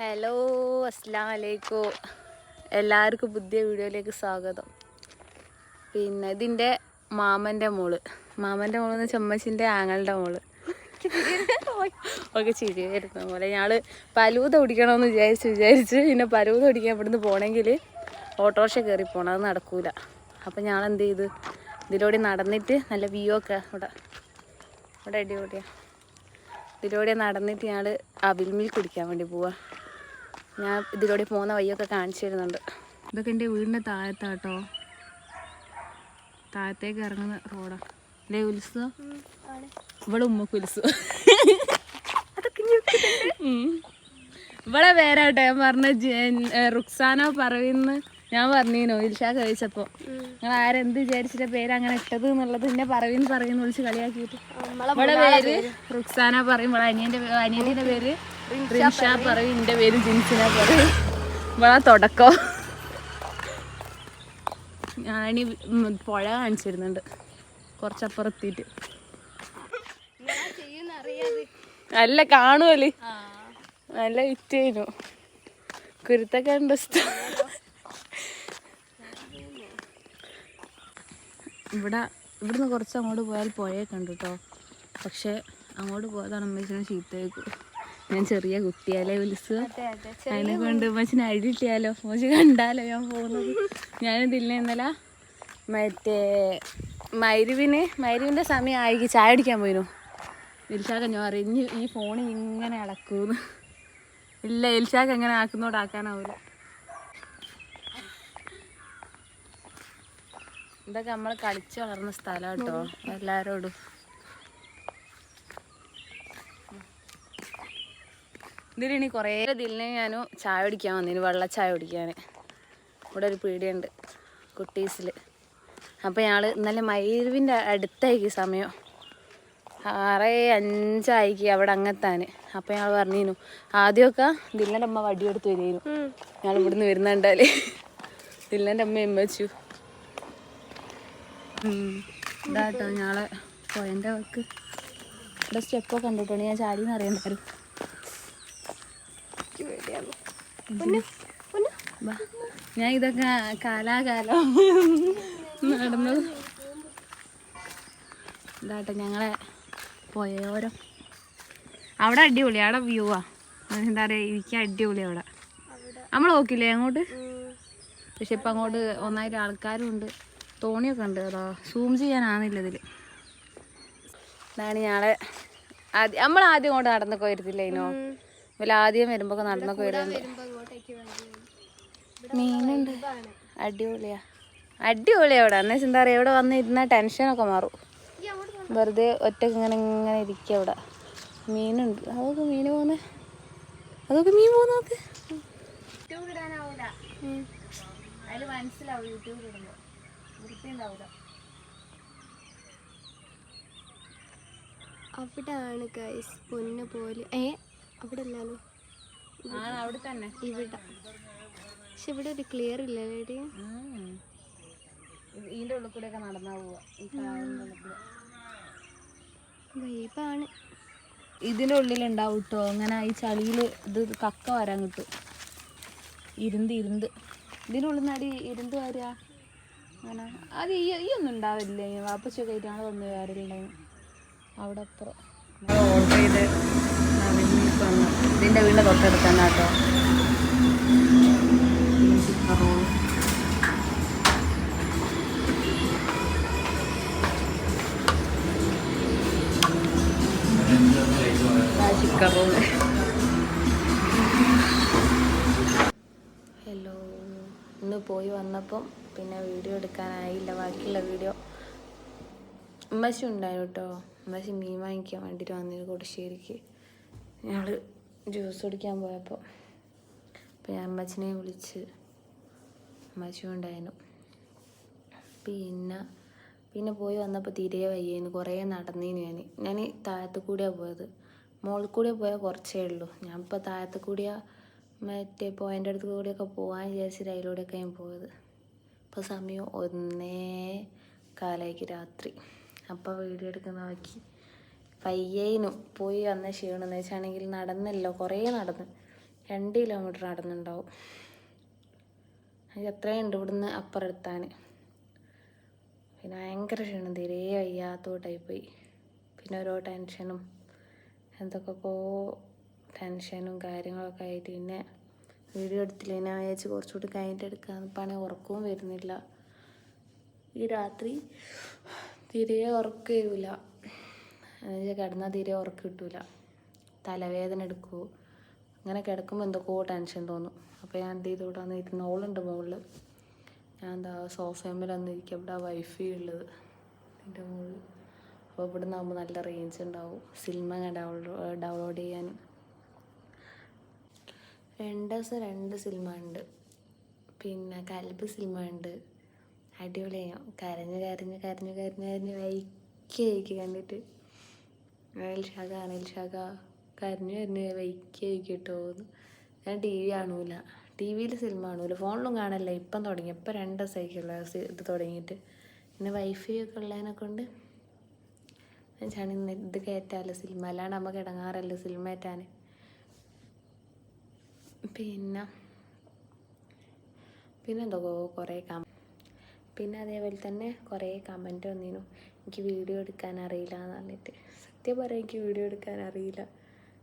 Hello അസ്സാം വലൈക്കും എല്ലാവർക്കും പുതിയ വീഡിയോയിലേക്ക് സ്വാഗതം. പിന്നെ ഇതിന്റെ മാമന്റെ മോൾ. മാമന്റെ മോൾ ചമ്മച്ചിന്റെ ആങ്ങളുടെ മോൾ. ഒക്കെ ചിരിയായിരുന്നു പോലെ ഞങ്ങൾ പലൂത ഓടിക്കണമെന്ന് വിചാരിച്ച് വിചാരിച്ച് പിന്നെ പലൂത ഓടിക്കാൻ ഇവിടുന്ന് പോകണമെങ്കിൽ ഓട്ടോറിക്ഷ കയറി പോകണം അത് നടക്കൂല. അപ്പം ഞങ്ങൾ എന്ത് ചെയ്ത്? ഇതിലൂടെ നടന്നിട്ട് നല്ല വ്യൂ ഒക്കെ ഇവിടെ ഇവിടെ അടിപൊളിയാണ് ഇതിലൂടെ നടന്നിട്ട് ഞങ്ങൾ അവിൽമിൽ കുടിക്കാൻ വേണ്ടി പോവാ. ഞാൻ ഇതിലൂടെ പോകുന്ന വഴിയൊക്കെ കാണിച്ചു തരുന്നുണ്ട്. ഇതൊക്കെ എന്റെ വീടിന്റെ താഴത്താട്ടോ. താഴത്തേക്ക് ഇറങ്ങുന്ന റോഡാ. അല്ലേ ഉത്സവം ഇവിടെ ഉമ്മക്ക് ഉത്സവം ഇവിടെ പേരാട്ടോ ഞാൻ പറഞ്ഞ റുക്സാനോ പറയുന്ന ഞാൻ പറഞ്ഞീനോ ഇൽഷാ കഴിച്ചപ്പോ നിങ്ങൾ ആരെന്ത് വിചാരിച്ചിട്ട് പേര് അങ്ങനെ ഇട്ടത് എന്നുള്ളത് എന്നെ പറയുന്നു പറയുന്നു വിളിച്ച് കളിയാക്കിയിട്ട്. ഇവിടെ പേര് റുക്സാന പറയും. ഇവിടെ അനിയന്റെ അനിയന്റെ പേര് റിൻഷ പറയും എന്റെ പേര് ജിൻസിന പറയും. ഇവിടെ തുടക്കം. ഞാനി പുഴ കാണിച്ചിരുന്നുണ്ട്. കുറച്ചപ്പുറം എത്തിയിട്ട് നല്ല കാണുമല്ലേ നല്ല വിറ്റേനു കുരുത്തൊക്കെ ഉണ്ട് ഇവിടെ ഇവിടുന്ന് കുറച്ച് അങ്ങോട്ട് പോയാൽ പുഴയൊക്കെ ഉണ്ട് കേട്ടോ പക്ഷെ അങ്ങോട്ട് പോയതാണ് അമ്മച്ചിനെ ചീത്തേക്ക് ഞാൻ ചെറിയ കുട്ടിയാലേ വിളിച്ചു അതിനെ കൊണ്ട് മച്ചിന് അഴിട്ടിയാലോ മോശ കണ്ടാലോ ഞാൻ പോകുന്നത്? ഞാനിതില്ല ഇന്നലെ മറ്റേ മരുവിന് മരുവിന്റെ സമയം ആയിക്ക് ചായ അടിക്കാൻ പോയിരുന്നു എൽഷാക്ക് ഞാൻ അറിഞ്ഞ് ഈ ഫോണിൽ ഇങ്ങനെ ഇളക്കൂന്ന് ഇല്ല എൽഷാക്ക് എങ്ങനെ ആക്കുന്നോട് ആക്കാനാവൂല. ഇതൊക്കെ നമ്മൾ കളിച്ചു വളർന്ന സ്ഥലം കേട്ടോ എല്ലാരോടും. ഇതിലിനി കുറേ ഇതിലിനെ ഞാൻ ചായ കുടിക്കാൻ വന്നിന് വെള്ള ചായ കുടിക്കാൻ. ഇവിടെ ഒരു പീടിയുണ്ട് കുട്ടീസിൽ അപ്പോൾ ഞങ്ങൾ ഇന്നലെ മൈരുവിന്റെ അടുത്തായിക്ക് സമയം. ആറ് അഞ്ചായിക്ക് അവിടെ അങ്ങത്താന്. അപ്പം ഞങ്ങൾ പറഞ്ഞിരുന്നു ആദ്യമൊക്കെ ദില്ലന്റെ അമ്മ വടിയെടുത്ത് വരുന്നു ഞങ്ങൾ ഇവിടുന്ന് വരുന്നുണ്ടാൽ. ദില്ലന്റെ അമ്മ വെച്ചു. ഇതാട്ടോ ഞങ്ങളെ പോയന്റെ വക്ക്. ഇവിടെ സ്റ്റെപ്പൊക്കെ കണ്ടിട്ടുണ്ട്. ഞാൻ ചാടിന്ന് അറിയണ്ടായിരുന്നു വാ. ഞാൻ ഇതൊക്കെ കാലാകാലം നടന്നു ഇതാട്ടെ ഞങ്ങളെ പോയോരം. അവിടെ അടിപൊളി അവിടെ വ്യൂ ആ എന്താ പറയുക എനിക്ക് അടിപൊളി അവിടെ. നമ്മൾ നോക്കില്ലേ അങ്ങോട്ട്? പക്ഷെ ഇപ്പം അങ്ങോട്ട് ഒന്നായിരം ആൾക്കാരും ഉണ്ട് തോണിയൊക്കെ ഉണ്ട് കേട്ടോ. സൂം ചെയ്യാനാണില്ല ഇതിൽ ഇതാണ് ഞങ്ങളെ ആദ്യം നമ്മൾ ആദ്യം അങ്ങോട്ട് നടന്നൊക്കെ വരുത്തില്ലേനോ ഇവല ആദ്യം വരുമ്പോൾ നടന്നൊക്കെ വരുന്നുണ്ട് മീനുണ്ട്. അടിപൊളിയാ. അടിപൊളിയാ ഇവിടെ. എന്നു വെച്ചാൽ എന്താ പറയുക ഇവിടെ വന്ന് ഇരുന്ന ടെൻഷനൊക്കെ മാറും. വെറുതെ ഒറ്റയ്ക്ക് ഇങ്ങനെ ഇങ്ങനെ ഇരിക്കുക അവിടെ മീനുണ്ട്. അതൊക്കെ മീൻ പോകുന്നേ അതൊക്കെ മീൻ പോകുന്ന നോക്ക്. അതിൽ മനസ്സിലാവും യൂട്യൂബിൽ ഇടുമ്പോൾ വൃത്തി ഉണ്ടാവില്ല ഗൈസ് പൊന്നു പോലെ. ഏ? അവിടെ അല്ലല്ലോ ആണ് അവിടെ തന്നെ. ഇവിടെ. പക്ഷെ ഇവിടെ ഒരു ക്ലിയർ ഇല്ല ഇതിന്റെ ഇതിന്റെ ഉള്ളിൽ കൂടെ. ഒക്കെ നടന്നാ പോവാണ് ഇതിന്റെ ഉള്ളിൽ ഉണ്ടാവും കേട്ടോ അങ്ങനെ ഈ ചളിയിൽ ഇത് കക്ക വരാൻ കിട്ടും. ഇരുന്ന് ഇരുന്ത് ഇതിനുള്ളിൽ ഉള്ളിൽ നിന്ന് അടി ഇരുന്ത് വരിക അങ്ങനെ. അത് ഈ ഈ ഒന്നും ഉണ്ടാവില്ല? വാപ്പച്ചൊക്കെ ആയിട്ട് ഞങ്ങൾ ഒന്ന് വരലുണ്ടായിരുന്നു അവിടെ അപ്പുറം ഓർഡർ ചെയ്ത് വന്നു. ഇതിന്റെ വീടിന്റെ തൊട്ടടുത്തന്നെ കേട്ടോ. Chicken hello. ഇന്ന് പോയി വന്നപ്പം പിന്നെ വീഡിയോ എടുക്കാനായില്ല. ബാക്കിയുള്ള വീഡിയോ ഉമ്മശി ഉണ്ടായിരുന്നു കേട്ടോ. ഉമ്മശി മീൻ വാങ്ങിക്കാൻ വേണ്ടിയിട്ട് വന്നിരുന്നു കൊടുശ്ശേരിക്ക്. ഞങ്ങൾ ജ്യൂസ് കുടിക്കാൻ പോയപ്പോൾ അപ്പോൾ ഞാൻ അമ്മച്ചിനെ വിളിച്ച് അമ്മച്ചി ഉണ്ടായിരുന്നു പിന്നെ പിന്നെ പോയി വന്നപ്പോൾ തീരെ വയ്യായിരുന്നു കുറേ നടന്നേനു ഞാൻ ഞാൻ താഴത്ത് കൂടിയാണ് പോയത്. മുകളിൽ കൂടെ പോയാൽ കുറച്ചേ ഉള്ളൂ. ഞാൻ ഇപ്പോൾ താഴത്ത് കൂടിയാ മറ്റേ പോയിന്റെ അടുത്ത് കൂടിയൊക്കെ പോകാൻ വിചാരിച്ചിട്ട് അതിലൂടെയൊക്കെ ഞാൻ പോയത്. ഇപ്പോൾ സമയം ഒന്നേ കാലായിക്ക് രാത്രി. അപ്പോൾ വീഡിയോ എടുക്കുന്ന നോക്കി. പയ്യേനും പോയി വന്ന ക്ഷീണമെന്ന് വെച്ചാണെങ്കിൽ നടന്നല്ലോ കുറേ നടന്ന്. രണ്ട് കിലോമീറ്റർ നടന്നുണ്ടാവും. എനിക്ക് അത്രയും ഉണ്ട് ഇവിടുന്ന് അപ്പുറം എത്താൻ പിന്നെ ഭയങ്കര ക്ഷീണം തീരെ വയ്യാത്തോട്ടായി പോയി പിന്നെ ഓരോ ടെൻഷനും എന്തൊക്കെയോ ടെൻഷനും കാര്യങ്ങളൊക്കെ ആയിട്ട് പിന്നെ വീഡിയോ എടുത്തില്ല? ഞാൻ വിചാരിച്ച് കുറച്ചുകൂടി കഴിഞ്ഞിട്ട് എടുക്കാന്ന് പണി ഉറക്കവും വരുന്നില്ല. ഈ രാത്രി തീരെ ഉറക്കം വരില്ല എന്നുവെച്ചാൽ കിടന്നാൽ തീരെ ഉറക്കം കിട്ടൂല. തലവേദന എടുക്കൂ. അങ്ങനെ കിടക്കുമ്പോൾ എന്തൊക്കെയോ ടെൻഷൻ തോന്നും. അപ്പോൾ ഞാൻ എന്ത് ചെയ്തു? ഇവിടെ വന്ന് ഇരുന്ന് ഓളുണ്ട് മുകളിൽ ഞാൻ എന്താ സോഫയമേൽ വന്നിരിക്കുക ഇവിടെ വൈഫൈ ഉള്ളത്. എന്റെ മുകളിൽ അപ്പോൾ ഇവിടെ നിന്നാകുമ്പോൾ നല്ല റേഞ്ച് ഉണ്ടാവും. സിനിമ ഞാൻ ഡൗൺലോഡ് ചെയ്യാൻ. രണ്ട് ദിവസം രണ്ട് സിനിമ ഉണ്ട്. പിന്നെ കൽബ് സിനിമ ഉണ്ട്. അടിപൊളിയാവും കരഞ്ഞ് കരഞ്ഞ് കരഞ്ഞ് കരഞ്ഞ് കരഞ്ഞ് വൈക്കായിക്ക് കണ്ടിട്ട്. അനിൽ ഷാഗ കരഞ്ഞു കരഞ്ഞ് കരഞ്ഞ് വൈക്കായിക്ക് കേട്ടോ ഞാൻ ടി വി കാണൂല. ടി വിയിൽ സിനിമ കാണൂല. ഫോണിലും കാണല്ല ഇപ്പം തുടങ്ങി. ഇപ്പം രണ്ട് ദിവസമായിരിക്കുള്ള ഇത് തുടങ്ങിയിട്ട്. പിന്നെ വൈഫൈ ഒക്കെ ഉള്ളതിനെ കൊണ്ട് ഞാൻ ഇത് കയറ്റാമല്ലോ സിനിമ അല്ലാണ്ട് നമുക്ക് ഇടങ്ങാറല്ലോ സിനിമ കയറ്റാൻ പിന്നെ പിന്നെന്തോ കുറേ കം പിന്നെ അതേപോലെ തന്നെ കുറേ കമന്റ് വന്നിരുന്നു എനിക്ക് വീഡിയോ എടുക്കാൻ അറിയില്ല എന്ന് പറഞ്ഞിട്ട്. സത്യം പറയാം എനിക്ക് വീഡിയോ എടുക്കാൻ അറിയില്ല.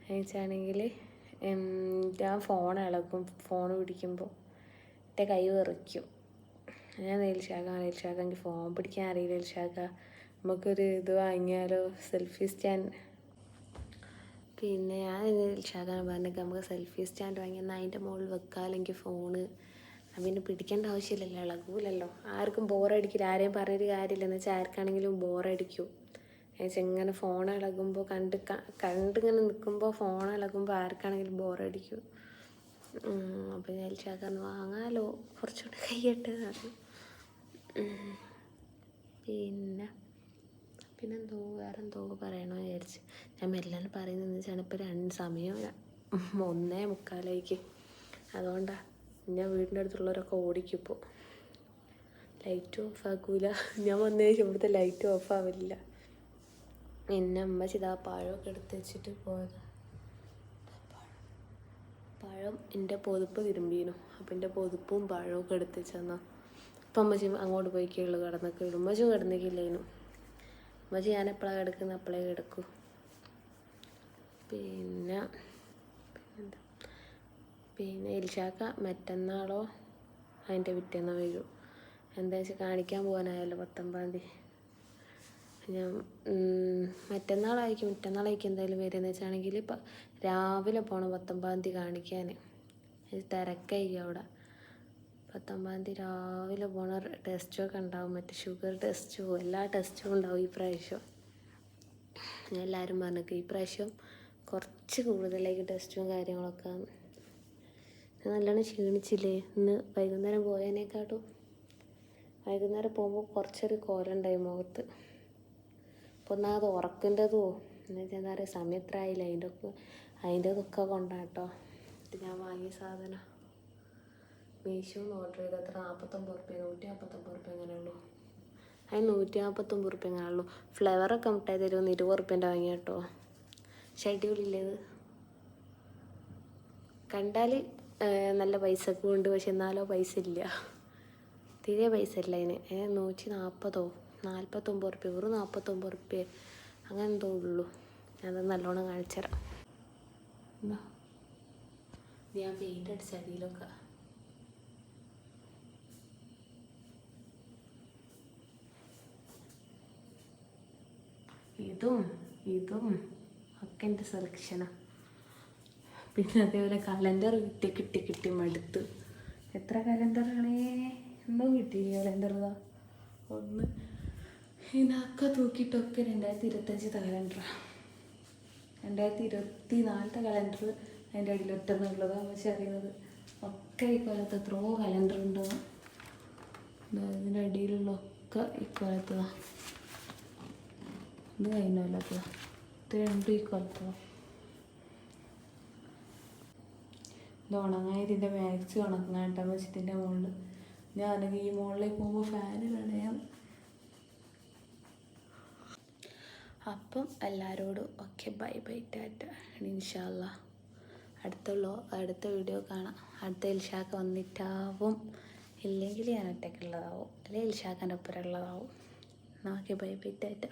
എന്ന് വെച്ചാണെങ്കിൽ ഞാൻ ഫോൺ ഇളകും ഫോൺ പിടിക്കുമ്പോൾ എന്റെ കൈ വിറയ്ക്കും ഞാൻ നെൽശാഖ നെൽശാഖ എനിക്ക് ഫോൺ പിടിക്കാൻ അറിയില്ല നെൽശാഖ. നമുക്കൊരു ഇത് വാങ്ങിയാലോ? സെൽഫി സ്റ്റാൻഡ് പിന്നെ ഞാൻ ഷാദാൻ പറഞ്ഞിട്ട് നമുക്ക് സെൽഫി സ്റ്റാൻഡ് വാങ്ങി എന്നാൽ അതിന്റെ മുകളിൽ എനിക്ക് ഫോണ് പിന്നെ പിടിക്കേണ്ട ആവശ്യമില്ലല്ലോ ഇളകൂലല്ലോ. ആർക്കും ബോറടിക്കില്ല ആരെയും പറഞ്ഞൊരു കാര്യമില്ല. എന്ന് വെച്ചാൽ ആർക്കാണെങ്കിലും ബോറടിക്കും ഇങ്ങനെ ഫോൺ ഇളകുമ്പോൾ കണ്ട് കണ്ടിങ്ങനെ നിൽക്കുമ്പോൾ ഫോൺ ഇളകുമ്പോൾ ആർക്കാണെങ്കിലും ബോറടിക്കും അപ്പോൾ ഞാൻ ഷാക്കാൻ വാങ്ങാലോ? കുറച്ചുകൂടെ കഴിയട്ടെ പിന്നെ. പിന്നെ പിന്നെന്തോ വേറെ എന്തോ പറയണോ വിചാരിച്ച്. ഞാൻ മെല്ലാണ് പറയുന്നതെന്ന് വെച്ചാൽ ഇപ്പോൾ രണ്ട് സമയം ഒന്നേ മുക്കാലേക്ക് അതുകൊണ്ടാ ഞാൻ വീടിന്റെ അടുത്തുള്ളവരൊക്കെ ഓടിക്കിപ്പോൾ ലൈറ്റ് ഓഫ് ആക്കൂല. ഞാൻ വന്നു ശേഷം ഇവിടുത്തെ ലൈറ്റ് ഓഫ് ആവില്ല. എന്നെ അമ്മ ചിതാ പഴമൊക്കെ എടുത്ത് വെച്ചിട്ട് പോയത്. പഴം എന്റെ പൊതുപ്പ് തിരുമ്പീനു അപ്പം എന്റെ പൊതുപ്പും പഴമൊക്കെ എടുത്ത് വെച്ചെന്നാ അപ്പം അമ്മച്ചി അങ്ങോട്ട് പോയി കീഴിൽ കിടന്നൊക്കെ ഇടും അമ്മച്ചും കിടന്നിക്കില്ലേനു അമ്മച്ചി ഞാൻ എപ്പോഴാണ് കിടക്കുന്നത് അപ്പോഴേ കിടക്കൂ. പിന്നെ പിന്നെ ഇൽഷാക്ക മറ്റന്നാളോ അതിന്റെ പിറ്റേന്നോ വരും. എന്താ വെച്ചാൽ കാണിക്കാൻ പോകാനായല്ലോ പത്തൊമ്പതാം തീയതി. ഞാൻ മറ്റന്നാളായിരിക്കും. മറ്റന്നാളായിരിക്കും എന്തായാലും വരുന്നത് വെച്ചാണെങ്കിൽ ഇപ്പം രാവിലെ പോകണം പത്തൊമ്പതാം തീയതി കാണിക്കാൻ തിരക്കായിരിക്കും അവിടെ. പത്തൊമ്പതാം തീയതി രാവിലെ പോണ ടെസ്റ്റൊക്കെ ഉണ്ടാവും. മറ്റേ ഷുഗർ ടെസ്റ്റും എല്ലാ ടെസ്റ്റും ഉണ്ടാവും ഈ പ്രാവശ്യം. എല്ലാവരും പറഞ്ഞു ഈ പ്രാവശ്യം കുറച്ച് കൂടുതലേക്ക് ടെസ്റ്റും കാര്യങ്ങളൊക്കെ. ഞാൻ നല്ലോണം ക്ഷീണിച്ചില്ലേ? ഇന്ന് വൈകുന്നേരം പോയതിനേക്കാട്ടും വൈകുന്നേരം പോകുമ്പോൾ കുറച്ചൊരു കോലുണ്ടായി മുഖത്ത്. അപ്പോൾ ഒന്നാമത് ഉറക്കിന്റെതോ എന്നുവെച്ചാൽ എന്താ പറയുക സമയം എത്ര ആയില്ല? അതിന്റെ ഒക്കെ അതിന്റെതൊക്കെ കൊണ്ടാട്ടോ ഇത് ഞാൻ വാങ്ങിയ സാധനം മീഷോന്ന് ഓർഡർ ചെയ്ത് അത്ര നാൽപ്പത്തൊമ്പത് റുപ്യ നൂറ്റി നാൽപ്പത്തൊമ്പത് റുപ്യ അങ്ങനെ ഉള്ളൂ? അതിന് നൂറ്റി നാൽപ്പത്തൊമ്പത് റുപ്യ അങ്ങനെ ഉള്ളൂ? ഫ്ലേവറൊക്കെ മിഠായി തരുമെന്ന് ഇരുപത് റുപ്യന്റെ വാങ്ങിയ കേട്ടോ അടിപൊളിയില്ലേ കണ്ടാൽ നല്ല പൈസക്കും ഉണ്ട് പക്ഷെ എന്നാലോ പൈസ ഇല്ല തീരെ പൈസ ഇല്ല അതിന്. ഏഹ് നൂറ്റി നാൽപ്പതോ നാൽപ്പത്തൊമ്പത് റുപ്യ വെറും നാൽപ്പത്തൊമ്പത് റുപ്യ അങ്ങനെ എന്തോ ഉള്ളൂ. ഞാനത് നല്ലോണം കാണിച്ചു ഞാൻ പെയിന്റ് അടിച്ച അടിയിലൊക്കെ. ഇതും ഇതും ഒക്കെ എന്റെ സെലക്ഷനാണ് പിന്നെ അതേപോലെ കലണ്ടർ കിട്ടി കിട്ടി കിട്ടി മടുത്ത്. എത്ര കലണ്ടറാണേ എന്തോ കിട്ടി കലണ്ടർ ഇതാ. ഒന്ന് ഇതൊക്കെ തൂക്കിയിട്ടൊക്കെ രണ്ടായിരത്തി ഇരുപത്തഞ്ചത്തെ കലണ്ടറാണ് രണ്ടായിരത്തി ഇരുപത്തി നാലത്തെ കലണ്ടർ അതിന്റെ അടിയിൽ ഒറ്റന്നുള്ളതാണ് പക്ഷെ അറിയുന്നത്. ഒക്കെ ഈ കൊല്ലത്ത് എത്രയോ കലണ്ടർ ഉണ്ടാവും ഇതിന്റെ അടിയിലുള്ള ഒക്കെ ഈ കൊല്ലത്തതാണ് ഇത് കഴിഞ്ഞ കൊല്ലത്തതാണ് ഇത് രണ്ടും ഈ ഇത് ഉണങ്ങാൻ ഇതിന്റെ മാക്സ് ഉണങ്ങാൻ വെച്ചിട്ടിന്റെ മുകളിൽ. ഞാനെങ്കിൽ ഈ മുകളിലേക്ക് പോകുമ്പോൾ ഫാന് വേണേം അപ്പം എല്ലാവരോടും ഓക്കെ ബൈ ബൈ ടാറ്റ. ഇൻഷാല്ല അടുത്തുള്ള അടുത്ത വീഡിയോ കാണാം. അടുത്ത ഇൽഷാക്ക വന്നിട്ടാവും. ഇല്ലെങ്കിൽ ഞാൻ ഒറ്റയ്ക്കുള്ളതാവും അല്ലെങ്കിൽ ഇൽഷാക്കന്റെ ഒപ്പം ഉള്ളതാവും. Okay bye bye Tata.